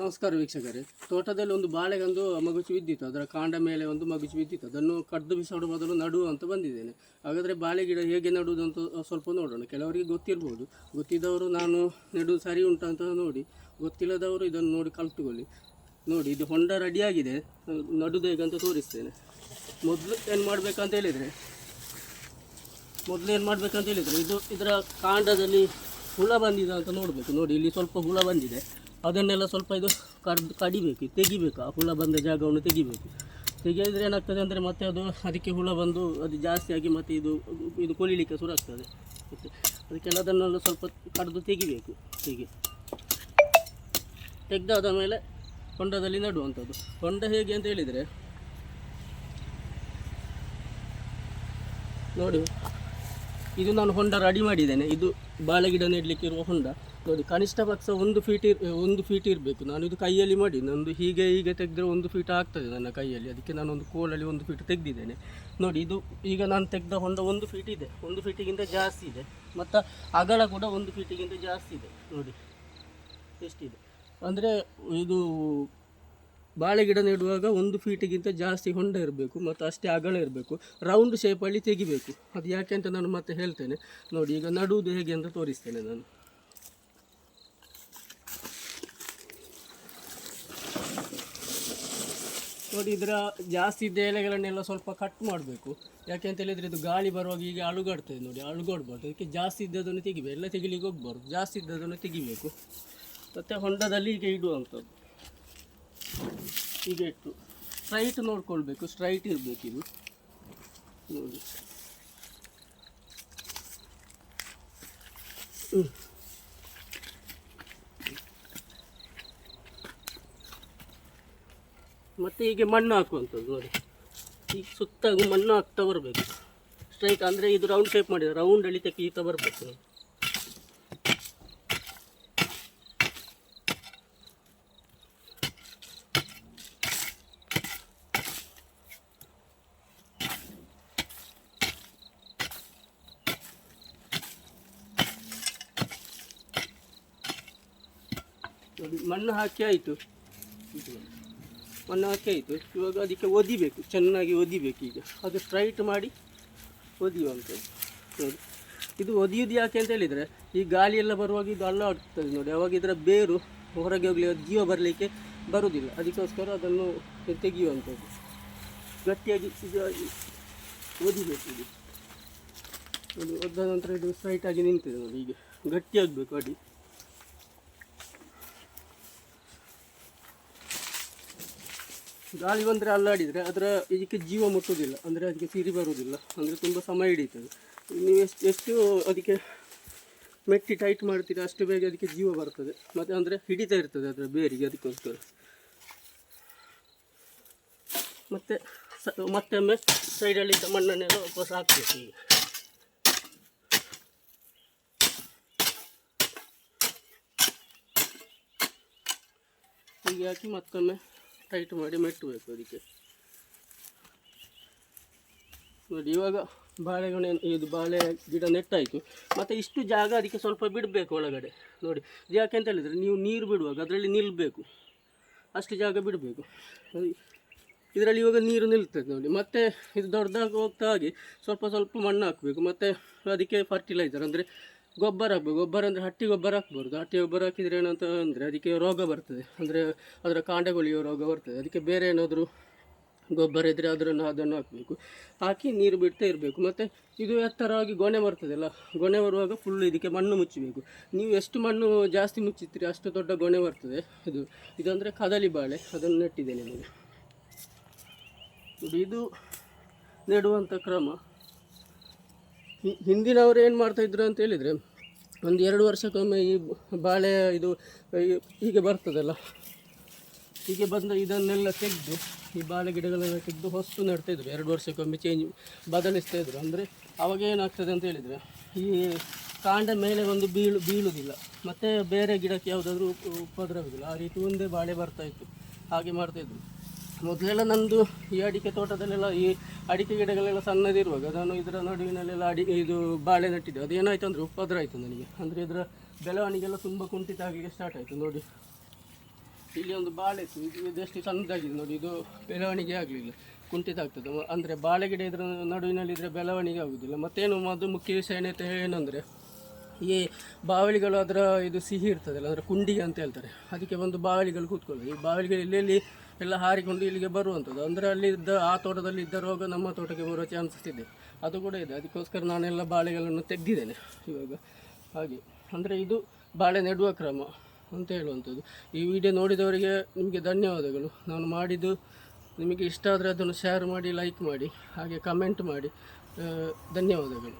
ನಮಸ್ಕಾರ ವೀಕ್ಷಕರೇ. ತೋಟದಲ್ಲಿ ಒಂದು ಬಾಳೆಗೊಂದು ಮಗುಚು ಬಿದ್ದಿತ್ತು ಅದರ ಕಾಂಡ ಮೇಲೆ ಒಂದು ಮಗುಚು ಬಿದ್ದಿತ್ತು ಅದನ್ನು ಕಡ್ದು ಬಿಸಾಡುವ ಬದಲು ನಡುವು ಅಂತ ಬಂದಿದ್ದೇನೆ. ಹಾಗಾದರೆ ಬಾಳೆ ಗಿಡ ಹೇಗೆ ನಡುವುದು ಅಂತ ಸ್ವಲ್ಪ ನೋಡೋಣ. ಕೆಲವರಿಗೆ ಗೊತ್ತಿರ್ಬೋದು. ಗೊತ್ತಿದ್ದವರು ನಾನು ನೆಡು ಸರಿ ಉಂಟು ಅಂತ ನೋಡಿ. ಗೊತ್ತಿಲ್ಲದವರು ಇದನ್ನು ನೋಡಿ ಕಲ್ತುಕೊಳ್ಳಿ. ನೋಡಿ, ಇದು ಹೊಂಡ ರೆಡಿಯಾಗಿದೆ. ನಡುದು ತೋರಿಸ್ತೇನೆ. ಮೊದಲು ಏನು ಮಾಡಬೇಕಂತ ಹೇಳಿದರೆ, ಮೊದಲು ಏನು ಮಾಡಬೇಕಂತ ಹೇಳಿದರೆ, ಇದು ಇದರ ಕಾಂಡದಲ್ಲಿ ಹುಳ ಬಂದಿದೆ ಅಂತ ನೋಡಬೇಕು. ನೋಡಿ, ಇಲ್ಲಿ ಸ್ವಲ್ಪ ಹುಳ ಬಂದಿದೆ. ಅದನ್ನೆಲ್ಲ ಸ್ವಲ್ಪ ಇದು ಕಡ್ದು ಕಡಿಬೇಕು, ತೆಗಿಬೇಕು, ಆ ಹುಳ ಬಂದ ಜಾಗವನ್ನು ತೆಗಿಬೇಕು. ತೆಗೆಯಿದ್ರೆ ಏನಾಗ್ತದೆ ಅಂದರೆ ಮತ್ತೆ ಅದು ಅದಕ್ಕೆ ಹುಳ ಬಂದು ಅದು ಜಾಸ್ತಿಯಾಗಿ ಮತ್ತೆ ಇದು ಇದು ಕೊಲಿಲಿಕ್ಕೆ ಶುರು ಆಗ್ತದೆ ಅದಕ್ಕೆಲ್ಲ ಅದನ್ನೆಲ್ಲ ಸ್ವಲ್ಪ ಕಡಿದು ತೆಗಿಬೇಕು, ಹೀಗೆ. ತೆಗೆದಾದ ಮೇಲೆ ಹೊಂಡದಲ್ಲಿ ನೆಡುವಂಥದ್ದು. ಹೊಂಡ ಹೇಗೆ ಅಂತ ಹೇಳಿದರೆ, ನೋಡಿ. ಇದು ನಾನು ಹೊಂಡ ರೆಡಿ ಮಾಡಿದ್ದೇನೆ. ಇದು ಬಾಳೆ ಗಿಡ ನೆಡಲಿಕ್ಕೆ ಇರುವ ಹೊಂಡ ನೋಡಿ, ಕನಿಷ್ಠ ಪಕ್ಷ ಒಂದು ಫೀಟ್ ಇರ್, ಒಂದು ಫೀಟ್ ಇರಬೇಕು. ನಾನು ಇದು ಕೈಯಲ್ಲಿ ಮಾಡಿ, ನಂದು ಹೀಗೆ ಹೀಗೆ ತೆಗೆದ್ರೆ ಒಂದು ಫೀಟ್ ಆಗ್ತದೆ ನನ್ನ ಕೈಯಲ್ಲಿ. ಅದಕ್ಕೆ ನಾನು ಒಂದು ಕೋಲಲ್ಲಿ ಒಂದು ಫೀಟ್ ತೆಗೆದಿದ್ದೇನೆ. ನೋಡಿ, ಇದು ಈಗ ನಾನು ತೆಗೆದ ಹೊಂಡ ಒಂದು ಫೀಟ್ ಇದೆ. ಒಂದು ಫೀಟಿಗಿಂತ ಜಾಸ್ತಿ ಇದೆ. ಮತ್ತು ಅಗಲ ಕೂಡ ಒಂದು ಫೀಟಿಗಿಂತ ಜಾಸ್ತಿ ಇದೆ. ನೋಡಿ, ಎಷ್ಟಿದೆ? ಅಂದರೆ ಇದು ಬಾಳೆ ಗಿಡ ನೆಡುವಾಗ ಒಂದು ಫೀಟಿಗಿಂತ ಜಾಸ್ತಿ ಹೊಂಡ ಇರಬೇಕು ಮತ್ತು ಅಷ್ಟೇ ಅಗಲ ಇರಬೇಕು. ರೌಂಡ್ ಶೇಪಲ್ಲಿ ತೆಗಿಬೇಕು. ಅದು ಯಾಕೆ ಅಂತ ನಾನು ಮತ್ತೆ ಹೇಳ್ತೇನೆ. ನೋಡಿ, ಈಗ ನಡುವುದು ಹೇಗೆ ಅಂತ ತೋರಿಸ್ತೇನೆ ನಾನು. ನೋಡಿ, ಇದರ ಜಾಸ್ತಿ ಇದ್ದ ಎಲೆಗಳನ್ನೆಲ್ಲ ಸ್ವಲ್ಪ ಕಟ್ ಮಾಡಬೇಕು. ಯಾಕೆ ಅಂತ ಹೇಳಿದರೆ ಇದು ಗಾಳಿ ಬರುವಾಗ ಈಗ ಅಳುಗಾಡ್ತದೆ ನೋಡಿ, ಅಳುಗಾಡ್ಬಾರ್ದು. ಅದಕ್ಕೆ ಜಾಸ್ತಿ ಇದ್ದದನ್ನು ತೆಗಿಬೇಕು. ಎಲ್ಲ ತೆಗಿಲಿಕ್ಕೆ ಹೋಗ್ಬಾರ್ದು. ಜಾಸ್ತಿ ಇದ್ದದನ್ನು ತೆಗಿಬೇಕು. ಮತ್ತು ಹೊಂಡದಲ್ಲಿ ಈಗ ಇಡುವಂಥದ್ದು. ಇಟ್ಟು ಸ್ಟ್ರೈಟ್ ನೋಡ್ಕೊಳ್ಬೇಕು, ಸ್ಟ್ರೈಟ್ ಇರಬೇಕು ಇದು. ನೋಡಿ. ಮತ್ತು ಹೀಗೆ ಮಣ್ಣು ಹಾಕುವಂಥದ್ದು, ನೋಡಿ. ಈಗ ಸುತ್ತ ಮಣ್ಣು ಹಾಕ್ತಾ ಬರಬೇಕು. ಸ್ಟ್ರೈಟ್ ಅಂದರೆ ಇದು ರೌಂಡ್ ಶೇಪ್ ಮಾಡಿದೆ ಅಳಿತಕ್ಕೆ ಈತ ಬರಬೇಕು. ಮಣ್ಣು ಹಾಕಿ ಆಯಿತು. ಮಣ್ಣು ಹಾಕಿ ಆಯಿತು. ಇವಾಗ ಅದಕ್ಕೆ ಒದಿಬೇಕು. ಚೆನ್ನಾಗಿ ಒದಿಬೇಕು ಈಗ. ಅದು ಸ್ಟ್ರೈಟ್ ಮಾಡಿ ಒದಿಯುವಂಥದ್ದು. ನೋಡಿ. ಇದು ಒದಿಯುವುದು ಯಾಕೆ ಅಂತ ಹೇಳಿದರೆ, ಈ ಗಾಳಿ ಎಲ್ಲ ಬರುವಾಗ ಇದು ಅಲ್ಲಾಡ್ತದೆ ನೋಡಿ. ಅವಾಗ ಇದರ ಬೇರು ಹೊರಗೆ ಹೋಗಲಿ ಜೀವ ಬರಲಿಕ್ಕೆ ಬರುವುದಿಲ್ಲ ಅದಕ್ಕೋಸ್ಕರ ಅದನ್ನು ತೆಗೆಯುವಂಥದ್ದು. ಗಟ್ಟಿಯಾಗಿ ಇದು ಒದಿಬೇಕು ಇದು. ಒದ್ದ ನಂತರ ಇದು ಸ್ಟ್ರೈಟಾಗಿ ನಿಂತಿದೆ ನೋಡಿ. ಈಗ ಗಟ್ಟಿಯಾಗಬೇಕು ಅಡಿ. ಗಾಳಿ ಬಂದರೆ ಅಲ್ಲಾಡಿದರೆ ಅದರ ಇದಕ್ಕೆ ಜೀವ ಮುಟ್ಟುವುದಿಲ್ಲ, ಅಂದರೆ ಅದಕ್ಕೆ ಸಿರಿ ಬರುವುದಿಲ್ಲ, ಅಂದರೆ ತುಂಬ ಸಮಯ ಹಿಡಿತದೆ ನೀವು ಎಷ್ಟು ಎಷ್ಟು ಅದಕ್ಕೆ ಮೆಟ್ಟಿ ಟೈಟ್ ಮಾಡ್ತೀರಿ, ಅಷ್ಟು ಬೇಗ ಅದಕ್ಕೆ ಜೀವ ಬರ್ತದೆ. ಮತ್ತು ಅಂದರೆ ಹಿಡಿತಾ ಇರ್ತದೆ ಅದರ ಬೇರಿಗೆ ಅದಕ್ಕೋಸ್ಕರ. ಮತ್ತು ಸ ಮತ್ತೊಮ್ಮೆ ಸೈಡಲ್ಲಿದ್ದ ಮಣ್ಣನ್ನೆಲ್ಲ ವಾಪಸ್ ಹಾಕಬೇಕು ಹೀಗೆ ಹಾಕಿ ಮತ್ತೊಮ್ಮೆ ಟೈಟ್ ಮಾಡಿ ಮೆಟ್ಟಬೇಕು ಅದಕ್ಕೆ. ನೋಡಿ, ಇವಾಗ ಬಾಳೆಗೊನೆ, ಇದು ಬಾಳೆ ಗಿಡ ನೆಟ್ಟಾಯಿತು. ಮತ್ತು ಇಷ್ಟು ಜಾಗ ಅದಕ್ಕೆ ಸ್ವಲ್ಪ ಬಿಡಬೇಕು ಒಳಗಡೆ. ನೋಡಿ, ಯಾಕೆ ಅಂತ ಹೇಳಿದರೆ ನೀವು ನೀರು ಬಿಡುವಾಗ ಅದರಲ್ಲಿ ನಿಲ್ಲಬೇಕು ಅಷ್ಟು ಜಾಗ ಬಿಡಬೇಕು. ಇದರಲ್ಲಿ ಇವಾಗ ನೀರು ನಿಲ್ತದೆ ನೋಡಿ. ಮತ್ತೆ ಇದು ದೊಡ್ಡದಾಗಿ ಹೋಗ್ತಾ ಹಾಗೆ ಸ್ವಲ್ಪ ಸ್ವಲ್ಪ ಮಣ್ಣು ಹಾಕಬೇಕು. ಮತ್ತು ಅದಕ್ಕೆ ಫರ್ಟಿಲೈಸರ್ ಅಂದರೆ ಗೊಬ್ಬರ ಹಾಕ್ಬೇಕು. ಗೊಬ್ಬರ ಅಂದರೆ ಹಟ್ಟಿ ಗೊಬ್ಬರ ಹಾಕ್ಬಾರ್ದು. ಹಟ್ಟಿ ಗೊಬ್ಬರ ಹಾಕಿದರೆ ಏನಂತ ಅಂದರೆ ಅದಕ್ಕೆ ರೋಗ ಬರ್ತದೆ. ಅಂದರೆ ಅದರ ಕಾಂಡಗಳಿಗೆ ರೋಗ ಬರ್ತದೆ. ಅದಕ್ಕೆ ಬೇರೆ ಏನಾದರೂ ಗೊಬ್ಬರ ಇದ್ದರೆ ಅದನ್ನು ಅದನ್ನು ಹಾಕಬೇಕು. ಹಾಕಿ ನೀರು ಬಿಡ್ತಾ ಇರಬೇಕು. ಮತ್ತು ಇದು ಎತ್ತರವಾಗಿ ಗೊನೆ ಬರ್ತದಲ್ಲ. ಗೊನೆ ಬರುವಾಗ ಫುಲ್ ಇದಕ್ಕೆ ಮಣ್ಣು ಮುಚ್ಚಬೇಕು. ನೀವು ಎಷ್ಟು ಮಣ್ಣು ಜಾಸ್ತಿ ಮುಚ್ಚಿತ್ತೀರಿ ಅಷ್ಟು ದೊಡ್ಡ ಗೊನೆ ಬರ್ತದೆ. ಇದು ಇದಂದರೆ ಕದಲಿ ಬಾಳೆ. ಅದನ್ನು ನೆಟ್ಟಿದ್ದೇನೆ ನೋಡಿ, ಇದು ನೆಡುವಂಥ ಕ್ರಮ. ಹಿಂದಿನವರು ಏನು ಮಾಡ್ತಾಯಿದ್ರು ಅಂತ ಹೇಳಿದರೆ ಒಂದು ಎರಡು ವರ್ಷಕ್ಕೊಮ್ಮೆ ಈ ಬಾಳೆ ಇದು ಹೀಗೆ ಬರ್ತದಲ್ಲ. ಹೀಗೆ ಬಂದ ಇದನ್ನೆಲ್ಲ ತೆಗೆದು, ಈ ಬಾಳೆ ಗಿಡಗಳನ್ನು ತೆಗೆದು ಹೊಸ್ತು ನೆಡ್ತಾಯಿದ್ರು ಎರಡು ವರ್ಷಕ್ಕೊಮ್ಮೆ ಚೇಂಜ್ ಬದಲಿಸ್ತಾ ಇದ್ರು. ಅಂದರೆ ಅವಾಗ ಏನಾಗ್ತದೆ ಅಂತ ಹೇಳಿದರೆ, ಈ ಕಾಂಡ ಮೇಲೆ ಒಂದು ಬೀಳು ಬೀಳುವುದಿಲ್ಲ ಮತ್ತು ಬೇರೆ ಗಿಡಕ್ಕೆ ಯಾವುದಾದ್ರೂ ಉಪದ್ರವಿಲ್ಲ ಆ ರೀತಿ ಒಂದೇ ಬಾಳೆ ಬರ್ತಾಯಿತ್ತು ಹಾಗೆ ಮಾಡ್ತಾಯಿದ್ರು ಮೊದಲೆಲ್ಲ ನಂದು ಈ ಅಡಿಕೆ ತೋಟದಲ್ಲೆಲ್ಲ ಈ ಅಡಿಕೆ ಗಿಡಗಳೆಲ್ಲ ಸಣ್ಣದಿರುವಾಗ ನಾನು ಇದರ ನಡುವಿನಲ್ಲೆಲ್ಲ ಅಡಿ ಇದು ಬಾಳೆ ನೆಟ್ಟಿದ್ದೆ ಅದು ಏನಾಯ್ತು ಅಂದರೆ ಉಪದ್ರ ಆಯಿತು ನನಗೆ. ಅಂದರೆ ಇದರ ಬೆಳವಣಿಗೆ ಎಲ್ಲ ತುಂಬ ಕುಂಠಿತ ಆಗಲಿಕ್ಕೆ ಸ್ಟಾರ್ಟ್ ಆಯಿತು ನೋಡಿ. ಇಲ್ಲಿ ಒಂದು ಬಾಳೆ ಇತ್ತು. ಇದು ಇದೆಷ್ಟು ಸಣ್ಣದಾಗಿದೆ ನೋಡಿ. ಇದು ಬೆಳವಣಿಗೆ ಆಗಲಿಲ್ಲ. ಕುಂಠಿತ ಆಗ್ತದೆ. ಅಂದರೆ ಬಾಳೆ ಗಿಡ ಇದರ ನಡುವಿನಲ್ಲಿ ಇದ್ರೆ ಬೆಳವಣಿಗೆ ಆಗುವುದಿಲ್ಲ ಮತ್ತೇನು ಅದು ಮುಖ್ಯ ವಿಷಯ ಏನಂದರೆ ಈ ಬಾವಲಿಗಳು ಅದರ ಇದು ಸಿಹಿ ಇರ್ತದಲ್ಲ, ಅದರ ಕುಂಡಿಗೆ ಅಂತ ಹೇಳ್ತಾರೆ. ಅದಕ್ಕೆ ಒಂದು ಬಾವಲಿಗಳು ಕೂತ್ಕೊಳ್ಳೋದು. ಈ ಬಾವಲಿಗಳು ಎಲ್ಲೆಲ್ಲಿ ಎಲ್ಲ ಹಾರಿಕೊಂಡು ಇಲ್ಲಿಗೆ ಬರುವಂಥದ್ದು. ಅಂದರೆ ಅಲ್ಲಿದ್ದ, ಆ ತೋಟದಲ್ಲಿ ಇದ್ದ ರೋಗ ನಮ್ಮ ತೋಟಕ್ಕೆ ಬರುವ ಚಾನ್ಸಸ್ ಇದೆ. ಅದು ಕೂಡ ಇದೆ. ಅದಕ್ಕೋಸ್ಕರ ನಾನೆಲ್ಲ ಬಾಳೆಗಳನ್ನು ತೆಗೆದಿದ್ದೇನೆ ಇವಾಗ. ಹಾಗೆ. ಅಂದರೆ ಇದು ಬಾಳೆ ನೆಡುವ ಕ್ರಮ ಅಂತ ಹೇಳುವಂಥದ್ದು. ಈ ವಿಡಿಯೋ ನೋಡಿದವರಿಗೆ ನಿಮಗೆ ಧನ್ಯವಾದಗಳು. ನಾನು ಮಾಡಿದ್ದು ನಿಮಗೆ ಇಷ್ಟ ಆದರೆ ಅದನ್ನು ಶೇರ್ ಮಾಡಿ ಲೈಕ್ ಮಾಡಿ, ಹಾಗೆ ಕಮೆಂಟ್ ಮಾಡಿ. ಧನ್ಯವಾದಗಳು.